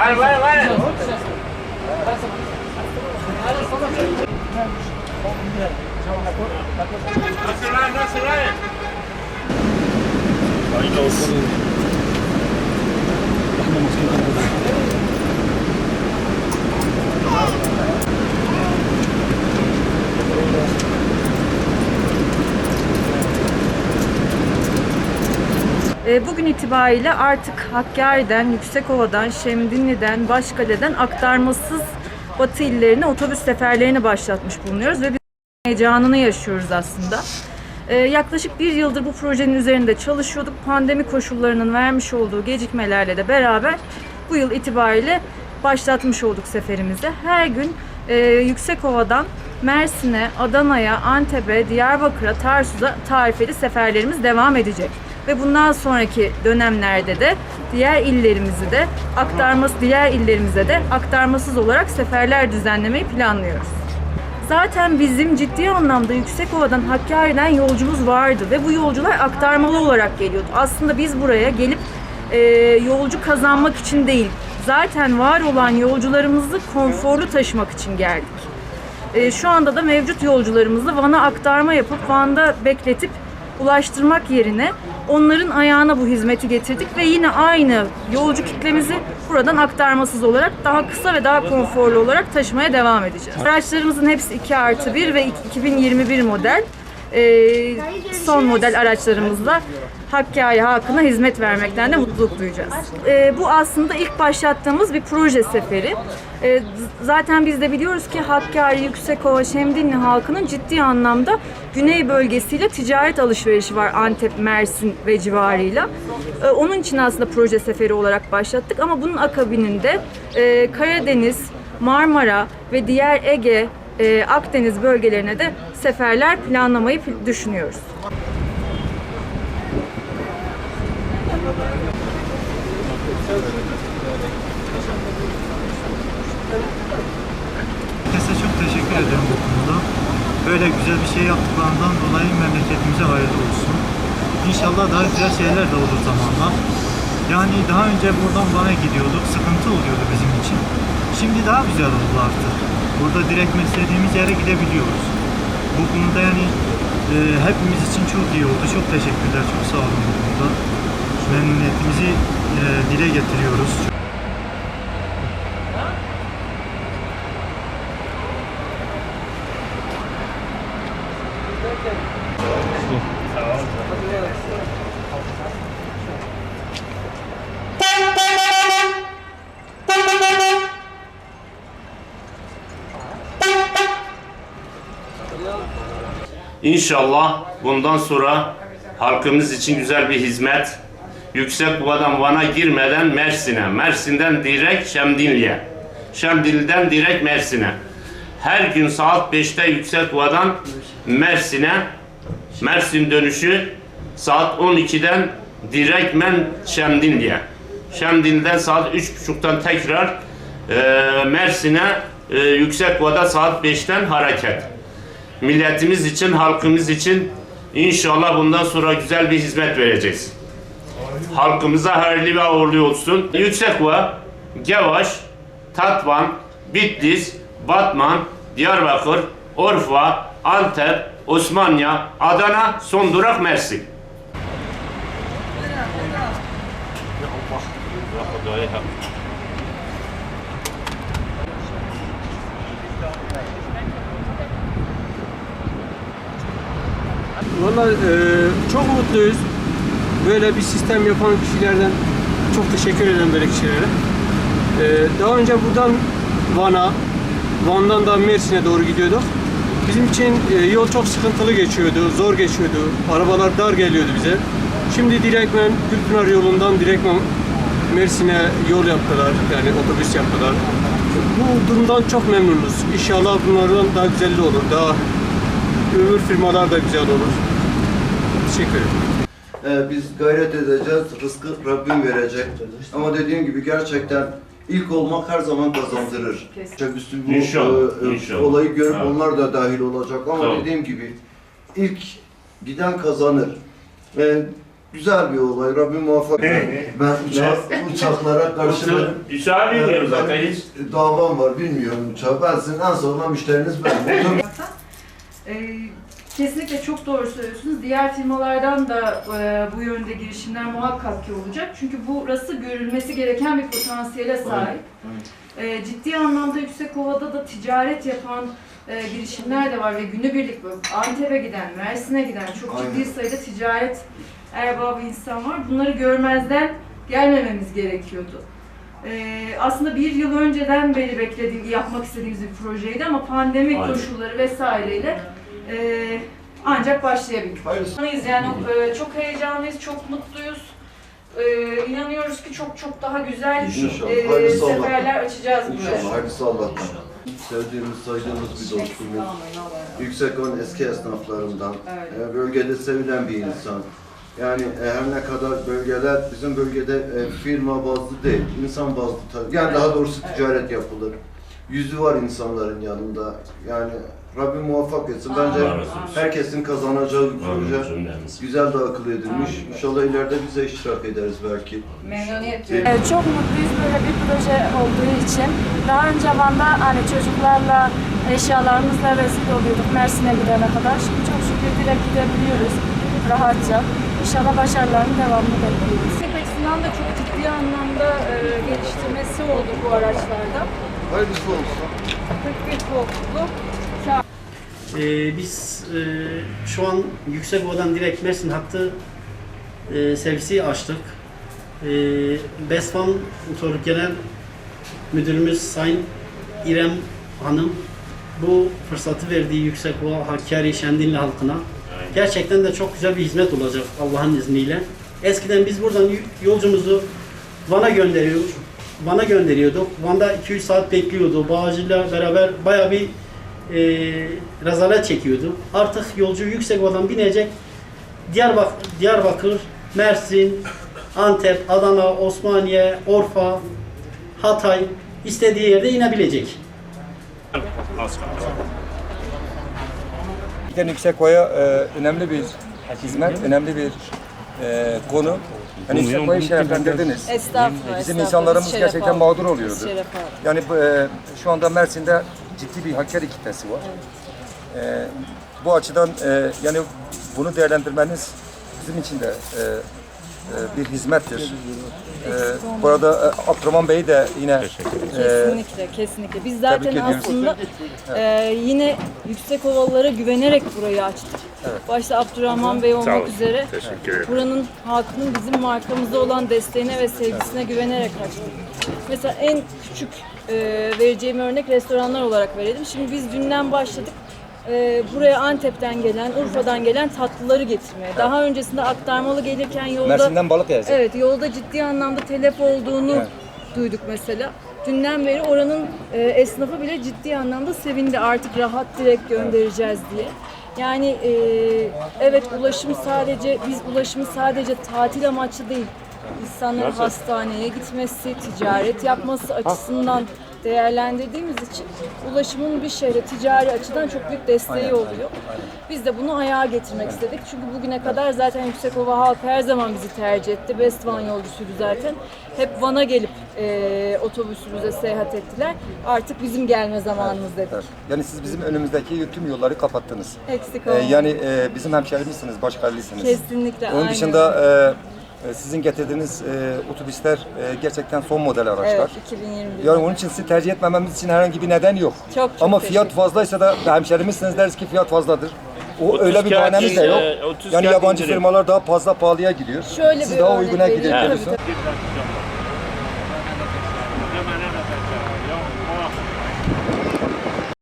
Var var var. Nasıl lan nasıl lan? Hayırlı olsun. E, Bugün itibariyle artık Hakkari'den, Yüksekova'dan, Şemdinli'den, Başkale'den aktarmasız Batı illerine otobüs seferlerini başlatmış bulunuyoruz ve biz heyecanını yaşıyoruz aslında. E, yaklaşık bir yıldır bu projenin üzerinde çalışıyorduk. Pandemi koşullarının vermiş olduğu gecikmelerle de beraber bu yıl itibariyle başlatmış olduk seferimizi. Her gün e, Yüksekova'dan Mersin'e, Adana'ya, Antep'e, Diyarbakır'a, Tarsus'a tarifeli seferlerimiz devam edecek. Ve bundan sonraki dönemlerde de diğer illerimizi de aktarması diğer illerimize de aktarmasız olarak seferler düzenlemeyi planlıyoruz. Zaten bizim ciddi anlamda Yüksekova'dan Hakkari'den yolcumuz vardı ve bu yolcular aktarmalı olarak geliyordu. Aslında biz buraya gelip e, yolcu kazanmak için değil, zaten var olan yolcularımızı konforlu taşımak için geldik. E, şu anda da mevcut yolcularımızı Van'a aktarma yapıp Van'da bekletip ulaştırmak yerine onların ayağına bu hizmeti getirdik ve yine aynı yolcu kitlemizi buradan aktarmasız olarak daha kısa ve daha konforlu olarak taşımaya devam edeceğiz. Araçlarımızın hepsi 2 artı 1 ve 2021 model. Ee, son model araçlarımızla Hakkari halkına hizmet vermekten de mutluluk duyacağız. Ee, bu aslında ilk başlattığımız bir proje seferi. Z- zaten biz de biliyoruz ki Hakkari, Yüksekova, Şemdinli halkının ciddi anlamda güney bölgesiyle ticaret alışverişi var Antep, Mersin ve civarıyla. Ee, onun için aslında proje seferi olarak başlattık ama bunun akabininde e, Karadeniz, Marmara ve diğer Ege, e, Akdeniz bölgelerine de seferler planlamayı pl- düşünüyoruz. Herkese çok teşekkür ederim bu konuda. Böyle güzel bir şey yaptıklarından dolayı memleketimize hayırlı olsun. İnşallah daha güzel şeyler de olur zamanla. Yani daha önce buradan bana gidiyorduk, sıkıntı oluyordu bizim için. Şimdi daha güzel oldu artık. Burada direkt istediğimiz yere gidebiliyoruz. Bu konuda yani e, hepimiz için çok iyi oldu. Çok teşekkürler, çok sağ olun bu konuda. Memnuniyetimizi e, dile getiriyoruz. İnşallah bundan sonra halkımız için güzel bir hizmet. Yüksek Ova'dan Van'a girmeden Mersin'e, Mersin'den direkt Şemdinli'ye, Şemdinli'den direkt Mersin'e. Her gün saat 5'te Yüksek Ova'dan Mersin'e, Mersin dönüşü saat 12'den direktmen Şemdinli'ye. Şemdinli'den saat 3.30'dan tekrar e, Mersin'e, e, Yüksek Ova'da saat 5'ten hareket milletimiz için, halkımız için inşallah bundan sonra güzel bir hizmet vereceğiz. Halkımıza hayırlı ve uğurlu olsun. Yüksekova, Gevaş, Tatvan, Bitlis, Batman, Diyarbakır, Orfa, Antep, Osmanya, Adana, son durak Mersin. Valla e, çok mutluyuz. Böyle bir sistem yapan kişilerden çok teşekkür ederim böyle kişilere. E, daha önce buradan Van'a, Van'dan da Mersin'e doğru gidiyorduk. Bizim için e, yol çok sıkıntılı geçiyordu, zor geçiyordu. Arabalar dar geliyordu bize. Şimdi direktmen Gülpınar yolundan direktmen Mersin'e yol yaptılar, yani otobüs yaptılar. Bu durumdan çok memnunuz. İnşallah bunlardan daha güzelli olur, daha öbür firmalar da güzel olur. Teşekkür ederim. Ee, biz gayret edeceğiz, rızkı Rabbim verecek. Ama dediğim gibi gerçekten ilk olmak her zaman kazandırır. Çok üstü bu İnşallah, e, e, inşallah. olayı görüp Evet. onlar da dahil olacak. Ama Tamam. dediğim gibi ilk giden kazanır. Ve güzel bir olay. Rabbim muvaffak. ben uçak, uçaklara karşı Uçağa biniyoruz zaten hiç. davam var. Bilmiyorum uçağı. Ben sizin en sonunda müşteriniz Ee, kesinlikle çok doğru söylüyorsunuz. Diğer firmalardan da e, bu yönde girişimler muhakkak ki olacak. Çünkü burası görülmesi gereken bir potansiyele sahip. Ee, ciddi anlamda Yüksekova'da da ticaret yapan e, girişimler de var ve günübirlik böyle Antep'e giden, Mersin'e giden çok ciddi Aynen. sayıda ticaret erbabı insan var. Bunları görmezden gelmememiz gerekiyordu. Ee, aslında bir yıl önceden beri beklediğim, yapmak istediğimiz bir projeydi ama pandemi Aynen. koşulları vesaireyle e, ancak başlayabildik. Hayırlısı. Yani e, çok heyecanlıyız, çok mutluyuz. E, inanıyoruz ki çok çok daha güzel İnşallah. e, Hayırlısı Allah'tan. seferler açacağız buraya. İnşallah. Hayırlısı Allah'tan. Sevdiğimiz, saydığımız bir dostumuz. Yüksek olan eski esnaflarından. Evet. e, bölgede sevilen bir insan. Yani e, her ne kadar bölgeler bizim bölgede e, firma bazlı değil, insan bazlı tabii. Yani daha doğrusu ticaret yapılır. Yüzü var insanların yanında. Yani Rabbim muvaffak etsin. Bence Allah razı olsun. herkesin kazanacağı bir proje. Cümlemiz. Güzel de akıl edilmiş. İnşallah ileride biz de iştirak ederiz belki. Memnuniyetle. Evet, çok mutluyuz böyle bir proje olduğu için. Daha önce Van'da hani çocuklarla, eşyalarımızla rezil oluyorduk Mersin'e gidene kadar. Şimdi çok şükür direkt gidebiliyoruz rahatça. İnşallah başarıların devamını bekliyoruz. Yüksek açısından da çok ciddi anlamda e, geliştirmesi oldu bu araçlarda. Hayırlısı olsun. 41 koltuklu. Ee, biz e, şu an Yüksekova'dan direkt Mersin hattı e, servisi açtık. E, Besfan Motor Genel Müdürümüz Sayın İrem Hanım bu fırsatı verdiği Yüksekova Hakkari Şendinli halkına gerçekten de çok güzel bir hizmet olacak Allah'ın izniyle. Eskiden biz buradan yolcumuzu Van'a gönderiyoruz. Van'a gönderiyorduk. Van'da 200 saat bekliyordu. Bağcı'yla beraber bayağı bir e, rezalet çekiyordu. Artık yolcu Yüksekova'dan binecek. Diyarbakır, Diyarbakır, Mersin, Antep, Adana, Osmaniye, Orfa, Hatay istediği yerde inebilecek. Gerçekten Yüksekova'ya e, önemli bir hizmet, önemli bir e, konu. Hani Yüksekova'yı şereflendirdiniz. Estağfurullah. Bizim insanlarımız gerçekten mağdur oluyordu. Şeref aldık. Yani bu, e, şu anda Mersin'de ciddi bir Hakkari kitlesi var. E, bu açıdan e, yani bunu değerlendirmeniz bizim için de e, bir hizmettir. E, bu arada e, Abdurrahman Bey de yine e, Kesinlikle, kesinlikle. Biz zaten aslında e, yine yüksek ovalara güvenerek burayı açtık. Başta Abdurrahman Bey olmak üzere buranın halkının bizim markamıza olan desteğine ve sevgisine güvenerek açtık. Mesela en küçük e, vereceğim örnek restoranlar olarak verelim. Şimdi biz dünden başladık. E, buraya Antep'ten gelen, Urfa'dan gelen tatlıları getirmeye. Daha öncesinde aktarmalı gelirken yolda Mersin'den balık yazdı. Evet, yolda ciddi anlamda telef olduğunu Evet. duyduk mesela. Dünden beri oranın e, esnafı bile ciddi anlamda sevindi artık rahat direkt göndereceğiz diye. Yani e, evet ulaşım sadece, biz ulaşımı sadece tatil amaçlı değil, insanların hastaneye gitmesi, ticaret yapması açısından değerlendirdiğimiz için ulaşımın bir şehre ticari açıdan çok büyük desteği oluyor. Biz de bunu ayağa getirmek istedik. Çünkü bugüne kadar zaten Yüksekova halkı her zaman bizi tercih etti. Best Van yolcusuydu zaten. Hep Van'a gelip e, otobüsümüze seyahat ettiler. Artık bizim gelme zamanımız. Evet. Yani siz bizim önümüzdeki tüm yolları kapattınız. Eksik Ee, olma. yani e, bizim hemşehrimizsiniz, başkallisiniz. Kesinlikle Onun aynen. dışında e, e, sizin getirdiğiniz e, otobüsler e, gerçekten son model araçlar. Evet 2021. Yani onun için sizi tercih etmememiz için herhangi bir neden yok. Çok çok Ama fiyat fazlaysa da hemşehrimizsiniz deriz ki fiyat fazladır. O öyle bir bahanemiz de yok. e, 30 Yani yabancı indirim. firmalar daha fazla pahalıya gidiyor. Şöyle Siz bir daha uyguna vereyim.